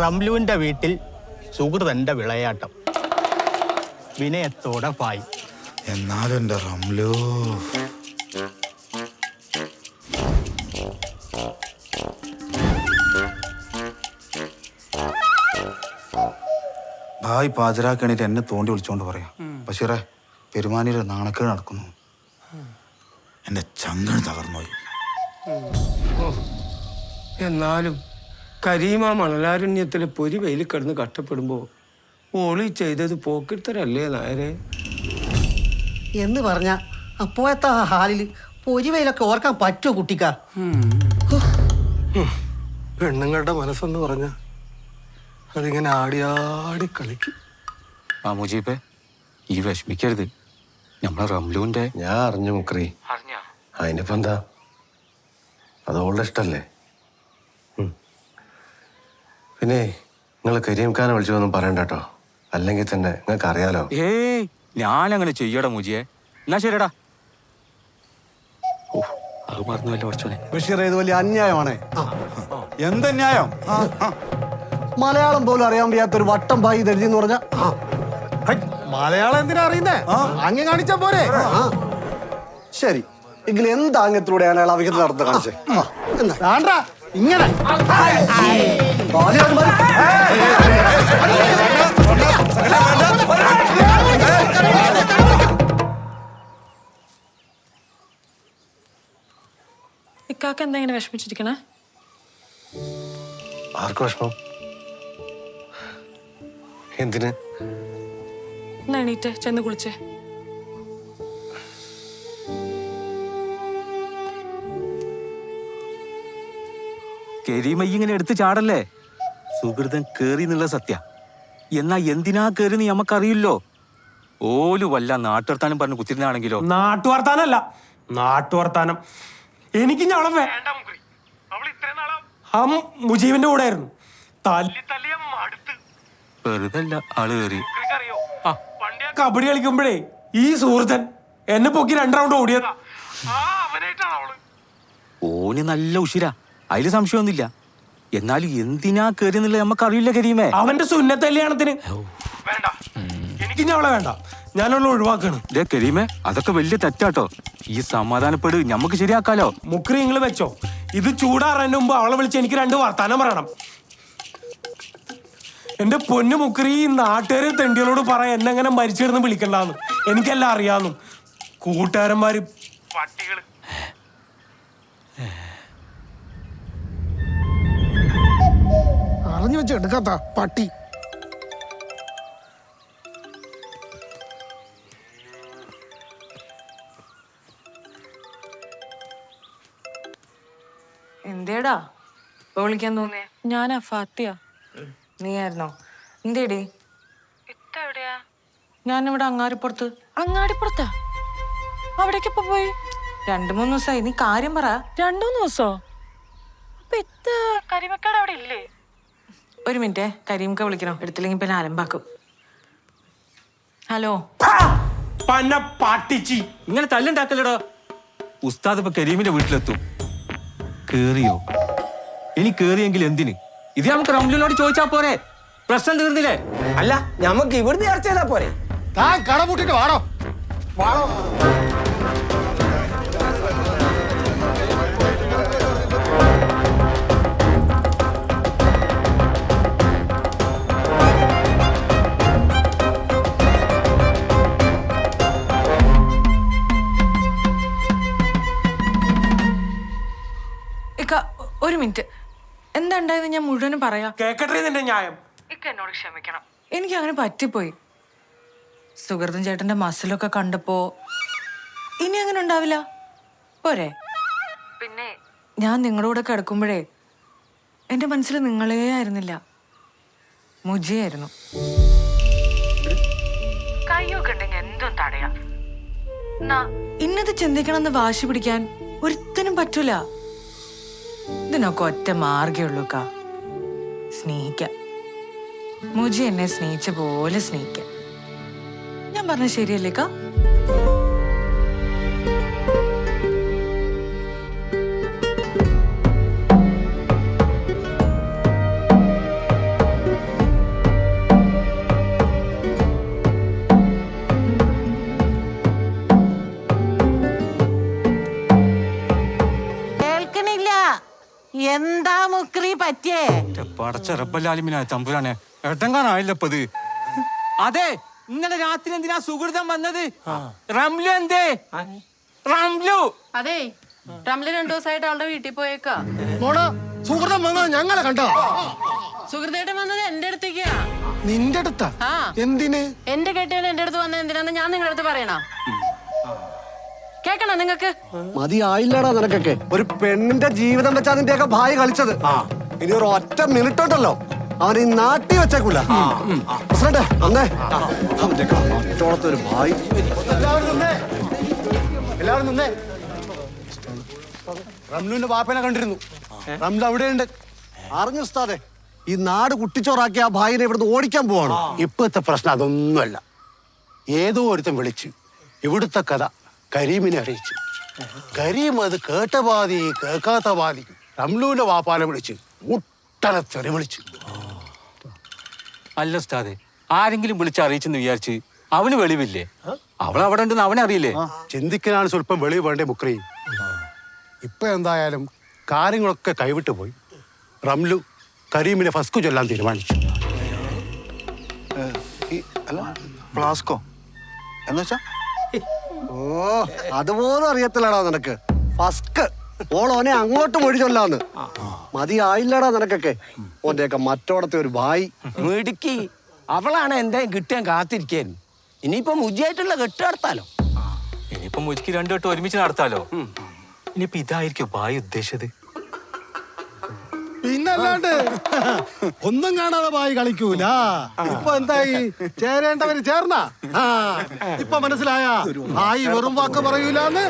റംലുവിന്റെ വീട്ടിൽ സുഹൃതന്റെ വിളയാട്ടം. വിനയത്തോടെ പായി. എന്നാലും റംലു? ഭായ് പാചരാക്കണിട്ട് എന്നെ തോണ്ടി വിളിച്ചോണ്ട് പറയാം. ബഷീറെ പെരുമാനിയുടെ നാണക്കേട് നടക്കുന്നു. എന്റെ ചങ്കണ് തകർന്നുപോയി. എന്നാലും കരീമ മണലാരണ്യത്തിലെ പൊരി വെയിൽ കിടന്ന് കഷ്ടപ്പെടുമ്പോൾ ഓളി ചെയ്തത് പോക്കിട്ടരല്ലേ നായരെ? എന്ന് പറഞ്ഞ അപ്പോഴത്തെ ആ ഹാലിൽ പൊരിവയിലൊക്കെ ഓർക്കാൻ പറ്റുമോ കുട്ടിക്ക? പെണ്ണുങ്ങളുടെ മനസ്സെന്ന് പറഞ്ഞ അതിങ്ങനെ ആടിയാടി കളിക്കും. ആ മുജീബെ ഈ വിഷമിക്കരുത്. നമ്മളെ റംലുവിന്റെ ഞാൻ അറിഞ്ഞു മുക്രി. അതിനിപ്പോ എന്താ? അത് ഓളുടെ ഇഷ്ടല്ലേ. പിന്നെ നിങ്ങൾ കരീംഖാനെ വിളിച്ചതൊന്നും പറയണ്ട കേട്ടോ. അല്ലെങ്കിൽ തന്നെ നിങ്ങൾക്ക് അറിയാലോ. ഏയ് ഞാനങ്ങനെ ചെയ്യടാ മുജിയെ. എന്നാ ശരിടാ അത് മറന്നുവല്ലോ കുറച്ചോനെ ബഷീർ ഇത് വലിയ അന്യായമാണ്? എന്ത് ന്യായം മലയാളം പോലും അറിയാൻ വയ്യാത്തൊരു വട്ടം ബായി ദരിദ്രം എന്ന് പറഞ്ഞ മലയാളം എന്തിനാ അറിയുന്നേ? അങ്ങ് കാണിച്ചാ പോരെ. ശരി എങ്കിൽ എന്താ അങ്ങത്തിലൂടെയാണ് അയാൾ അവിഹിത നടത്തുന്നത് കാണിച്ചേ വേണ്ട ഇങ്ങനെ. ഇക്കാക്ക എന്താ ഇങ്ങനെ വിഷമിച്ചിരിക്കണേ? ആർക്ക് വിഷമം? എന്തിന്? എന്നാ എണീറ്റ് ചെന്ന് കുളിച്ചേ. കരീമയ്യ ഇങ്ങനെ എടുത്തു ചാടല്ലേ? സുഹൃതൻ കേറി എന്നുള്ള സത്യ. എന്നാ എന്തിനാ കേറി നീ നമുക്കറിയില്ലോ ഓലു വല്ല നാട്ടുവർത്താനം പറഞ്ഞു കുത്തിരുന്നാണെങ്കിലോ? നാട്ടുവർത്താനല്ല നാട്ടുവർത്താനം. എനിക്ക് ഞവളെ വേണ്ട. ആ മുജീബിന്റെ കൂടെ ആയിരുന്നു. തല്ലി തല്ലിയ മടുത്ത്. വെറുതെ അല്ല ആൾ കേറി. ആ, കബഡി കളിക്കുമ്പോഴേ ഈ സുഹൃത്തൻ എന്നെ പൊക്കി രണ്ട് റൗണ്ട് ഓടിയതാ. ഓന് നല്ല ഉഷിരാ അതിൽ സംശയമൊന്നുമില്ല. എന്നാലും എന്തിനാ കയറിയെന്നുള്ളത് നമുക്കറിയില്ല കരീമേ. അവന്റെ സുന്നത്ത കല്യാണത്തിന്. വേണ്ട. എനിക്ക് അവളെ വേണ്ട. ഞാനുള്ള ഒഴിവാക്കാണ്. ദേ കരീമേ അതൊക്കെ വലിയ തെറ്റാട്ടോ. ഈ സമാധാനപ്പെട് നമുക്ക് ശരിയാക്കാലോ. മുക്രി നിങ്ങൾ വെച്ചോ. ഇത് ചൂടാറാന്റെ മുമ്പ് അവളെ വിളിച്ച് എനിക്ക് രണ്ട് വർത്താനം പറയണം. എന്റെ പൊന്നു മുക്രി ഈ നാട്ടുകാരെ തെണ്ടികളോട് പറ എന്നെങ്ങനെ മരിച്ചിരുന്ന് വിളിക്കണ്ടെന്ന്. എനിക്കെല്ലാം അറിയാന്നു. കൂട്ടുകാരന്മാര് അറിഞ്ഞു വെച്ച് എടുക്കാത്ത. പട്ടി. എന്തേടാ? ഇപ്പൊ വിളിക്കാൻ തോന്നിയ? ഞാനാ ഫാത്തിയ. നീ ആയിരുന്നോ എന്തേടി ഞാനിവിടെ അങ്ങാടിപ്പുറത്ത്. അങ്ങാടിപ്പുറത്താ? അവിടേക്ക് ഇപ്പൊ പോയി? രണ്ടു മൂന്ന് ദിവസമായി നീ കാര്യം പറ. രണ്ടു മൂന്ന് ദിവസോ? അപ്പൊ എത്ര കരിമക്കാട് അവിടെ ഇല്ലേ? ഒരു മിനിറ്റ്. കരീംക്ക വിളിക്കണോ. എടുത്തില്ലെങ്കിൽ പിന്നെ അലമ്പാക്കും ഹലോ. പന പാട്ടിച്ചി. ഇങ്ങനെ തല്ലുണ്ടാക്കല്ലടോ ഉസ്താദ് ഇപ്പൊ കരീമിന്റെ വീട്ടിലെത്തും. കേറിയോ? ഇനി കേറിയെങ്കിൽ എന്തിന്? ഇത് നമുക്ക് റംലുവിനോട് ചോദിച്ചാ പോരെ. പ്രശ്നം തീർന്നില്ലേ? അല്ല നമുക്ക് ഇവിടുന്ന് ചർച്ച ചെയ്താ പോരെ. താൻ കട പൂട്ടിട്ട് വാടോ. വാടോ. ഒരു മിനിറ്റ്. എന്താ ഉണ്ടായത് ഞാൻ മുഴുവനും പറയാം. കേക്കട്ടെ നിന്റെ ന്യായം. ഇക്ക എന്നോട് ക്ഷമിക്കണം. എനിക്ക് അങ്ങനെ പറ്റിപ്പോയി. സുഗർദൻ ചേട്ടന്റെ മസിലൊക്കെ കണ്ടപ്പോ ഇനി അങ്ങനെ ഉണ്ടാവില്ല. പോരെ. പിന്നെ? ഞാൻ നിങ്ങളുടെ കൂടെ കിടക്കുമ്പോഴേ എന്റെ മനസ്സിൽ നിങ്ങളേ ആയിരുന്നില്ല. മുജിയായിരുന്നു. കയ്യൊക്കെ ഉണ്ടെങ്കിൽ എന്തും തടയാം. ഇന്നത് ചിന്തിക്കണം എന്ന് വാശി പിടിക്കാൻ ഒരുത്തനും പറ്റൂല. ഇതിനൊക്കെ ഒറ്റ മാർഗേ ഉള്ളൂ കാ സ്നേഹിക്കാം. മുജി എന്നെ സ്നേഹിച്ച പോലെ സ്നേഹിക്കാം. ഞാൻ പറഞ്ഞ ശരിയല്ലേ കാ പറ്റിയേ? പടച്ച റബ്ബല്ലാലിമിനായ തമ്പുരാനെ. എട്ടങ്കാനായില്ലപ്പത് അതെ ഇന്നലെ രാത്രി എന്തിനാ സുഹൃതം വന്നത്? റംലു എന്തേ? റംലു. അതെ റംലു രണ്ടു ദിവസമായിട്ട് അവളുടെ വീട്ടിൽ പോയേക്കാ. മോളെ സുഹൃതം വന്നത് ഞങ്ങളെ കണ്ടോ? സുഹൃത്തേട്ടൻ വന്നത് എന്റെ അടുത്തേക്കാ. നിന്റെ അടുത്താ? എന്തിന്? എന്റെ കെട്ടിയാണ് എന്റെ അടുത്ത് വന്നത് എന്തിനാന്ന് ഞാൻ നിങ്ങളുടെ അടുത്ത് പറയണോ? കേക്കണോ നിങ്ങക്ക് മതിയായില്ലടാ നിനക്കൊക്കെ. ഒരു പെണ്ണിന്റെ ജീവിതം വെച്ചാ നിന്റെയൊക്കെ ഭാര്യ കളിച്ചത്. ഇനി ഒരു ഒറ്റ മിനിറ്റ് ഉണ്ടല്ലോ. അവൻ ഈ നാട്ടി വെച്ചേക്കൂല. പ്രസിഡന്റ് അന്നേ മറ്റോളത്തെ ഒരു ഭായി എല്ലാവരും നിന്നേ. എല്ലാവരും നിന്നേ. റംലുവിന്റെ ബാപ്പനെ കണ്ടിരുന്നു. റംലു അവിടെയുണ്ട്. അറിഞ്ഞു ഉസ്താദെ? ഈ നാട് കുട്ടിച്ചോറാക്കി ആ ഭായിനെ ഇവിടുന്ന് ഓടിക്കാൻ പോവാണ്. ഇപ്പോഴത്തെ പ്രശ്നം അതൊന്നുമല്ല. ഏതോ ഒരുത്തൻ വിളിച്ചു. ഇവിടുത്തെ കഥ കരീമിനെ അറിയിച്ചു. കരീം അത് കേട്ട ബാധി കേൾക്കാത്ത ബാധി റംലുവിന്റെ വാപ്പാനെ വിളിച്ച്. മുട്ടനെ തെറി വിളിച്ചു. അല്ല ഉസ്താദെ ആരെങ്കിലും വിളിച്ച് അറിയിച്ചെന്ന് വിചാരിച്ച് അവന് വെളിവില്ലേ? അവൾ അവിടെ ഉണ്ടെന്ന് അവനറിയില്ലേ ചിന്തിക്കാനാണ് സ്വല്പം വെളിവ് വേണ്ടേ മുക്രി? ഇപ്പൊ എന്തായാലും കാര്യങ്ങളൊക്കെ കൈവിട്ടു പോയി. റംലു കരീമിനെ ഫസ്കു ചൊല്ലാൻ തീരുമാനിച്ചു. അല്ല ഫ്ലാസ്കോ? എന്നുവെച്ചാ? ഓ അതുപോലും അറിയത്തില്ലടാ നിനക്ക്. ഫസ്ക്. ഓളോനെ അങ്ങോട്ട് മൊഴി ചൊല്ലാന്ന്. മതിയായില്ലടാ നിനക്കൊക്കെ. ഓന്റെയൊക്കെ മറ്റോടത്തെ ഒരു വായി. മിടുക്കി. അവളാണ് എന്തേലും കിട്ടാൻ കാത്തിരിക്കാൻ ഇനിയിപ്പോ മുജിയായിട്ടുള്ള കെട്ട് നടത്താലോ? ഇനിയിപ്പം മുജിക്ക് രണ്ടു വട്ടം ഒരുമിച്ച് നടത്താലോ? ഇനിയിപ്പോ ഇതായിരിക്കും ഭായി ഉദ്ദേശിച്ചത്. പിന്നല്ലാണ്ട് ഒന്നും കാണാതെ ബായി കളിക്കൂല. ഇപ്പൊ എന്തായി? ചേരേണ്ടവര് ചേർന്ന? ഇപ്പൊ മനസ്സിലായ? ബായി വെറും വാക്ക് പറയൂലെന്ന്.